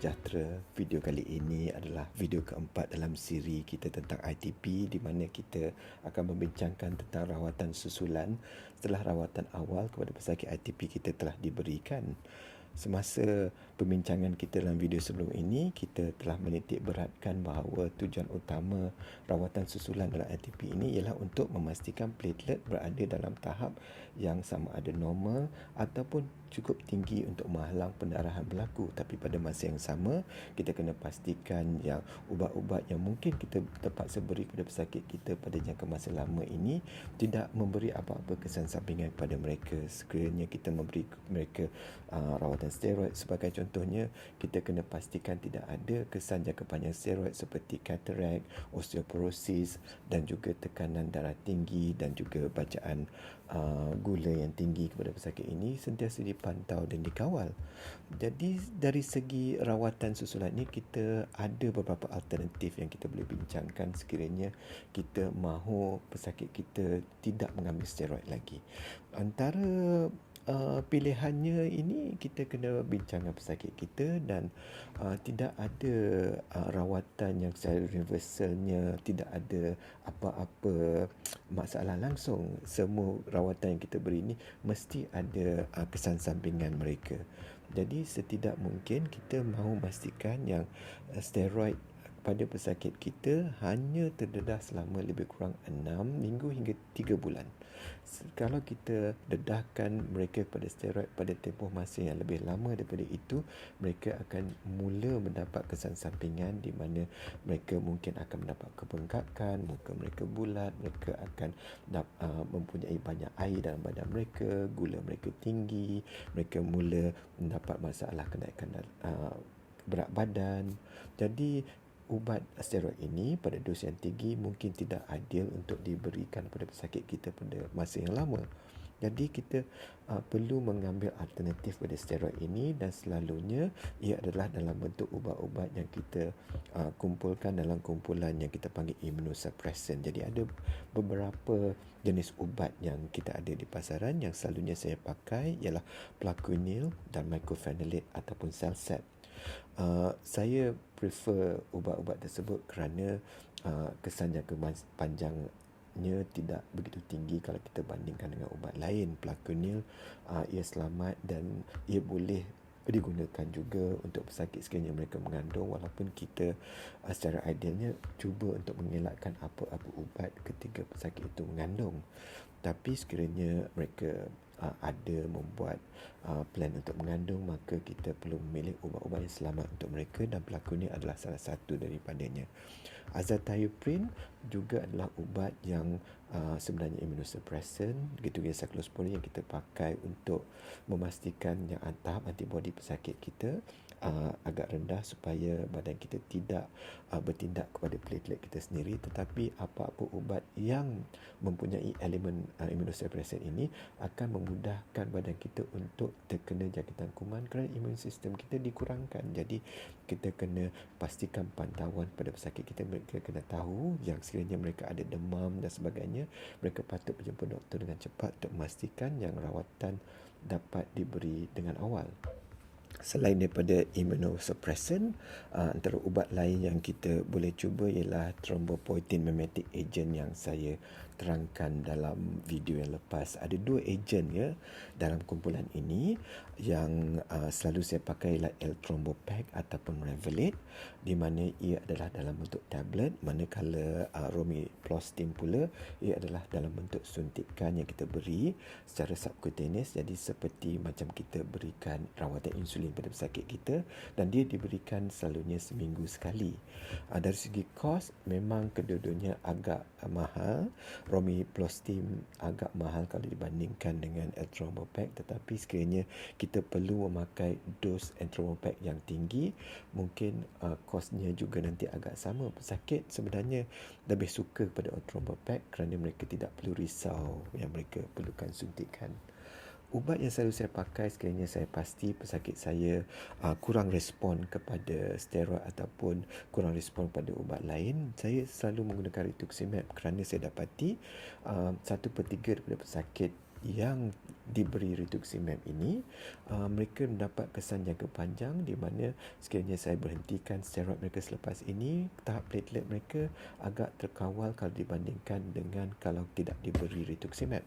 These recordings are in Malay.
sejahtera. Video kali ini adalah video keempat dalam siri kita tentang ITP di mana kita akan membincangkan tentang rawatan susulan setelah rawatan awal kepada pesakit ITP kita telah diberikan. Semasa pembincangan kita dalam video sebelum ini, kita telah menitik beratkan bahawa tujuan utama rawatan susulan dalam ITP ini ialah untuk memastikan platelet berada dalam tahap yang sama ada normal ataupun cukup tinggi untuk menghalang pendarahan berlaku. Tapi pada masa yang sama kita kena pastikan yang ubat-ubat yang mungkin kita terpaksa beri kepada pesakit kita pada jangka masa lama ini tidak memberi apa-apa kesan sampingan kepada mereka. Sekiranya kita memberi mereka uh, rawatan steroid sebagai contohnya kita kena pastikan tidak ada kesan jangka panjang steroid seperti cataract, osteoporosis dan juga tekanan darah tinggi dan juga bacaan uh, gula yang tinggi kepada pesakit ini sentiasa dipantau dan dikawal. Jadi dari segi rawatan susulan ini kita ada beberapa alternatif yang kita boleh bincangkan sekiranya kita mahu pesakit kita tidak mengambil steroid lagi. Antara uh, pilihannya ini kita kena bincang dengan pesakit kita dan uh, tidak ada uh, rawatan yang secara universalnya tidak ada apa-apa masalah langsung. Semua rawatan yang kita beri ini mesti ada uh, kesan sampingan mereka. Jadi setidak mungkin kita mahu memastikan yang uh, steroid pada pesakit kita hanya terdedah selama lebih kurang 6 minggu hingga 3 bulan. Kalau kita dedahkan mereka pada steroid pada tempoh masa yang lebih lama daripada itu, mereka akan mula mendapat kesan sampingan di mana mereka mungkin akan mendapat kebengkakan, muka mereka bulat, mereka akan uh, mempunyai banyak air dalam badan mereka, gula mereka tinggi, mereka mula mendapat masalah kenaikan uh, berat badan. Jadi ubat steroid ini pada dos yang tinggi mungkin tidak adil untuk diberikan kepada pesakit kita pada masa yang lama. Jadi kita uh, perlu mengambil alternatif pada steroid ini dan selalunya ia adalah dalam bentuk ubat-ubat yang kita uh, kumpulkan dalam kumpulan yang kita panggil immunosuppressant. Jadi ada beberapa jenis ubat yang kita ada di pasaran yang selalunya saya pakai ialah plaquenil dan mycophenolate ataupun Celsep. Uh, saya prefer ubat-ubat tersebut kerana uh, kesan jangka panjangnya tidak begitu tinggi kalau kita bandingkan dengan ubat lain. Plaquenil uh, ia selamat dan ia boleh digunakan juga untuk pesakit sekiranya mereka mengandung walaupun kita uh, secara idealnya cuba untuk mengelakkan apa-apa ubat ketika pesakit itu mengandung. Tapi sekiranya mereka uh, ada membuat uh, plan untuk mengandung maka kita perlu memilih ubat-ubat yang selamat untuk mereka dan pelakon ini adalah salah satu daripadanya. Azathioprine juga adalah ubat yang uh, sebenarnya immunosuppressant gitu ya cyclosporin yang kita pakai untuk memastikan yang tahap antibodi pesakit kita uh, agak rendah supaya badan kita tidak uh, bertindak kepada platelet kita sendiri. Tetapi apa-apa ubat yang mempunyai elemen uh, immunosuppressant ini akan memudahkan badan kita untuk terkena jangkitan kuman kerana imun sistem kita dikurangkan. Jadi kita kena pastikan pantauan pada pesakit kita mereka kena tahu yang sekiranya mereka ada demam dan sebagainya mereka patut berjumpa doktor dengan cepat untuk memastikan yang rawatan dapat diberi dengan awal selain daripada immunosuppressant uh, antara ubat lain yang kita boleh cuba ialah thrombopoietin mimetic agent yang saya terangkan dalam video yang lepas. Ada dua agent ya dalam kumpulan ini yang uh, selalu saya pakai ialah L-Thrombopac ataupun Revelate di mana ia adalah dalam bentuk tablet manakala uh, Romiplostim pula ia adalah dalam bentuk suntikan yang kita beri secara subcutaneous. Jadi seperti macam kita berikan rawatan insulin pada pesakit kita dan dia diberikan selalunya seminggu sekali. Uh, dari segi kos memang kedua-duanya agak uh, mahal Romiplostim agak mahal kalau dibandingkan dengan L-Thrombopac tetapi sekiranya kita perlu memakai dos enteropack yang tinggi mungkin uh, kosnya juga nanti agak sama. Pesakit sebenarnya lebih suka pada enteropack kerana mereka tidak perlu risau yang mereka perlukan suntikan ubat yang selalu saya pakai sekiranya saya pasti pesakit saya uh, kurang respon kepada steroid ataupun kurang respon pada ubat lain saya selalu menggunakan rituximab kerana saya dapati uh, satu per tiga daripada pesakit yang diberi rituximab ini uh, mereka mendapat kesan jangka panjang di mana sekiranya saya berhentikan steroid mereka selepas ini tahap platelet mereka agak terkawal kalau dibandingkan dengan kalau tidak diberi rituximab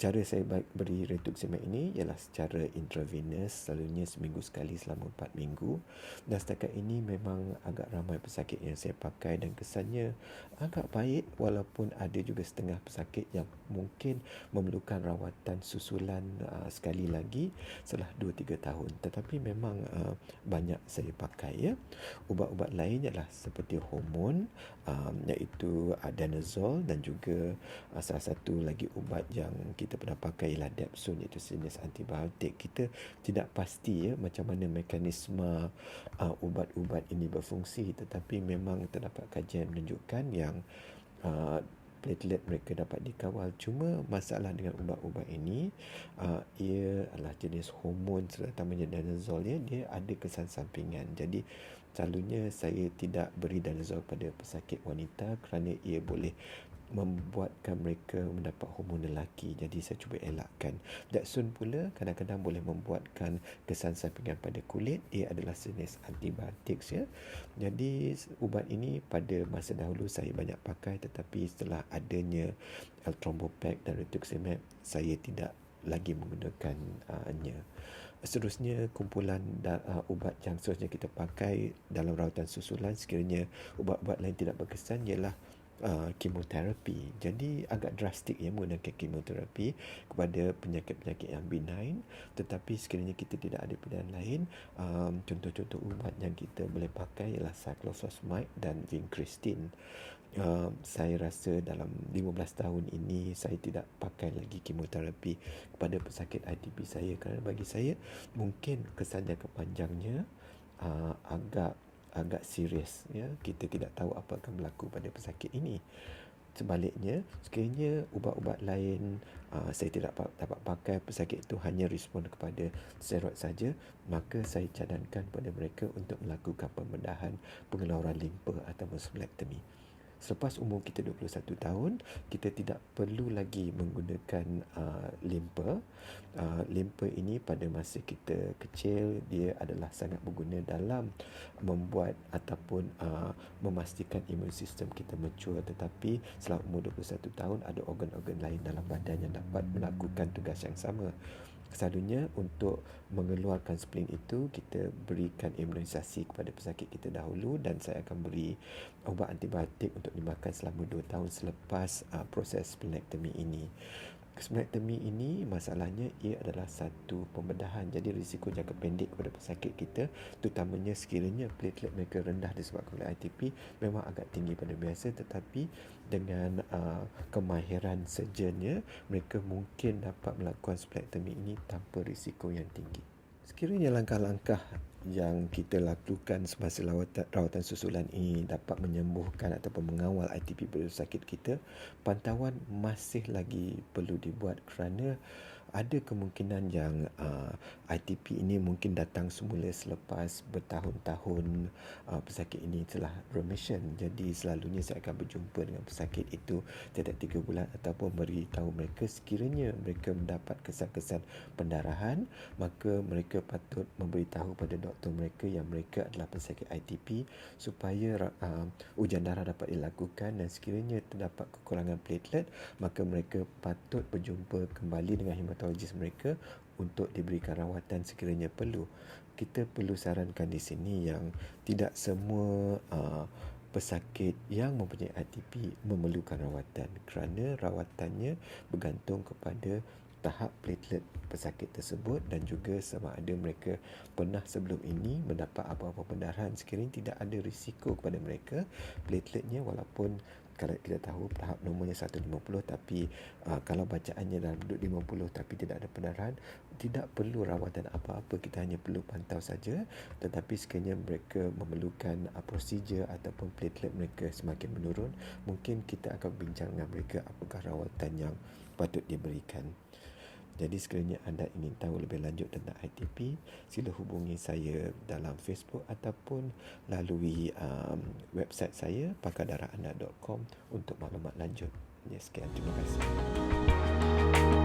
cara saya beri rituximab ini ialah secara intravenous selalunya seminggu sekali selama 4 minggu. Dan setakat ini memang agak ramai pesakit yang saya pakai dan kesannya agak baik walaupun ada juga setengah pesakit yang mungkin memerlukan rawatan susulan uh, sekali lagi setelah 2-3 tahun. Tetapi memang uh, banyak saya pakai ya. Ubat-ubat lain ialah seperti hormon um, iaitu adenosol dan juga uh, salah satu lagi ubat yang kita pernah pakai ialah Depson iaitu jenis antibiotik. Kita tidak pasti ya macam mana mekanisme uh, ubat-ubat ini berfungsi. Tetapi memang terdapat kajian menunjukkan yang uh, platelet mereka dapat dikawal. Cuma masalah dengan ubat-ubat ini uh, ia adalah jenis hormon terutamanya danazol ya. Dia ada kesan sampingan jadi selalunya saya tidak beri danazol pada pesakit wanita kerana ia boleh membuatkan mereka mendapat hormon lelaki. Jadi saya cuba elakkan. Dexon pula kadang-kadang boleh membuatkan kesan sampingan pada kulit. Ia adalah jenis antibiotik ya. Jadi ubat ini pada masa dahulu saya banyak pakai. Tetapi setelah adanya L-Trombopac dan Rituximab saya tidak lagi menggunakannya seterusnya kumpulan da, uh, ubat yang seterusnya kita pakai dalam rawatan susulan. Sekiranya ubat-ubat lain tidak berkesan ialah uh, kemoterapi. Jadi agak drastik ya menggunakan kemoterapi kepada penyakit-penyakit yang benign. Tetapi sekiranya kita tidak ada pilihan lain, um, contoh-contoh ubat yang kita boleh pakai ialah cyclophosphamide dan vincristine. Uh, saya rasa dalam 15 tahun ini saya tidak pakai lagi kemoterapi kepada pesakit ITP saya kerana bagi saya mungkin kesan jangka panjangnya uh, agak agak serius ya. Kita tidak tahu apa akan berlaku pada pesakit ini. Sebaliknya sekiranya ubat-ubat lain uh, saya tidak dapat pakai pesakit itu hanya respon kepada steroid saja maka saya cadangkan pada mereka untuk melakukan pembedahan pengeluaran limpa atau splenectomy selepas umur kita 21 tahun kita tidak perlu lagi menggunakan uh, limpa. Uh, limpa ini pada masa kita kecil dia adalah sangat berguna dalam membuat ataupun uh, memastikan imun sistem kita mature. Tetapi setelah umur 21 tahun ada organ-organ lain dalam badan yang dapat melakukan tugas yang sama Selalunya untuk mengeluarkan spleen itu kita berikan imunisasi kepada pesakit kita dahulu dan saya akan beri ubat antibiotik untuk dimakan selama 2 tahun selepas uh, proses splenectomy ini. Splenectomy ini masalahnya ia adalah satu pembedahan jadi risiko jangka pendek kepada pesakit kita terutamanya sekiranya platelet mereka rendah disebabkan oleh ITP memang agak tinggi pada biasa tetapi dengan uh, kemahiran surgeonnya mereka mungkin dapat melakukan splenectomy ini tanpa risiko yang tinggi. Sekiranya langkah-langkah yang kita lakukan semasa rawatan, rawatan susulan ini dapat menyembuhkan ataupun mengawal ITP pada sakit kita, pantauan masih lagi perlu dibuat kerana ada kemungkinan yang uh, ITP ini mungkin datang semula selepas bertahun-tahun uh, pesakit ini telah remission. Jadi selalunya saya akan berjumpa dengan pesakit itu setiap tiga bulan ataupun beritahu mereka sekiranya mereka mendapat kesan-kesan pendarahan maka mereka patut memberitahu pada doktor mereka yang mereka adalah pesakit ITP supaya uh, ujian darah dapat dilakukan dan sekiranya terdapat kekurangan platelet maka mereka patut berjumpa kembali dengan hematologis hematologis mereka untuk diberikan rawatan sekiranya perlu. Kita perlu sarankan di sini yang tidak semua uh, pesakit yang mempunyai ATP memerlukan rawatan kerana rawatannya bergantung kepada tahap platelet pesakit tersebut dan juga sama ada mereka pernah sebelum ini mendapat apa-apa pendarahan sekiranya tidak ada risiko kepada mereka plateletnya walaupun kalau kita tahu tahap normalnya 150 tapi uh, kalau bacaannya dalam duduk 50 tapi tidak ada pendarahan tidak perlu rawatan apa-apa kita hanya perlu pantau saja tetapi sekiranya mereka memerlukan uh, prosedur ataupun platelet mereka semakin menurun mungkin kita akan bincang dengan mereka apakah rawatan yang patut diberikan. Jadi sekiranya anda ingin tahu lebih lanjut tentang ITP, sila hubungi saya dalam Facebook ataupun lalui um, website saya pakadarahanak.com untuk maklumat lanjut. Ya, sekian. Terima kasih.